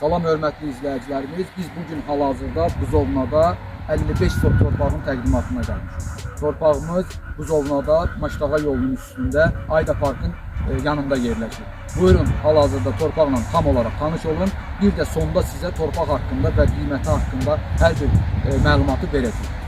Salam hörmətli izləyicilərimiz, biz bu gün hal-hazırda Buzovnada 55 sot torpağın təqdimatına gəlmişik. Torpağımız Buzovnada Maştağa yolunun üstündə Ayda Parkın e, yanında yerləşir. Buyurun hal-hazırda torpaqla tam olaraq tanış olun. Bir də sonda sizə torpaq haqqında və qiyməti haqqında hər bir e, məlumatı verəcəyik.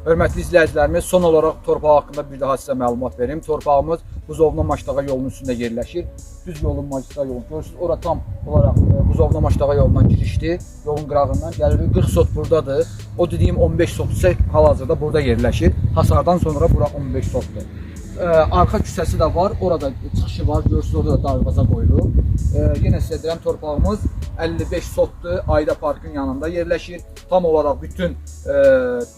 Hörmətli izləyicilərimiz, son olaraq torpaq haqqında bir daha sizə məlumat verim. Torpağımız Buzovna Maştağa yolunun üstündə yerləşir. Düz yolun Maştağa yolu. Görürsünüz, ora tam olaraq e, Buzovna Maştağa yolundan girişdir. Yolun qırağından gəlirik. 40 sot buradadır. O dediyim 15 sot isə hal-hazırda burada yerləşir. Hasardan sonra bura 15 sotdur. E, arxa küçəsi də var. Orada çıxışı var. Görürsünüz, orada da darvaza qoyulub. E, yenə sizə deyirəm, torpağımız 55 sotdur. Ayda Parkın yanında yerləşir. Tam olaraq bütün e,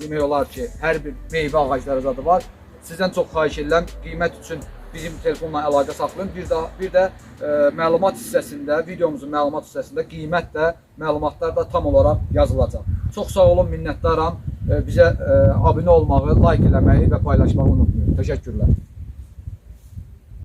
demək olar ki, hər bir meyvə ağacları zadı var. Sizdən çox xahiş edirəm, qiymət üçün bizim telefonla əlaqə saxlayın. Bir də bir də e, məlumat hissəsində, videomuzun məlumat hissəsində qiymət də, məlumatlar da tam olaraq yazılacaq. Çox sağ olun, minnətdaram. E, bizə e, abunə olmağı, like eləməyi və paylaşmağı unutmayın. Təşəkkürlər.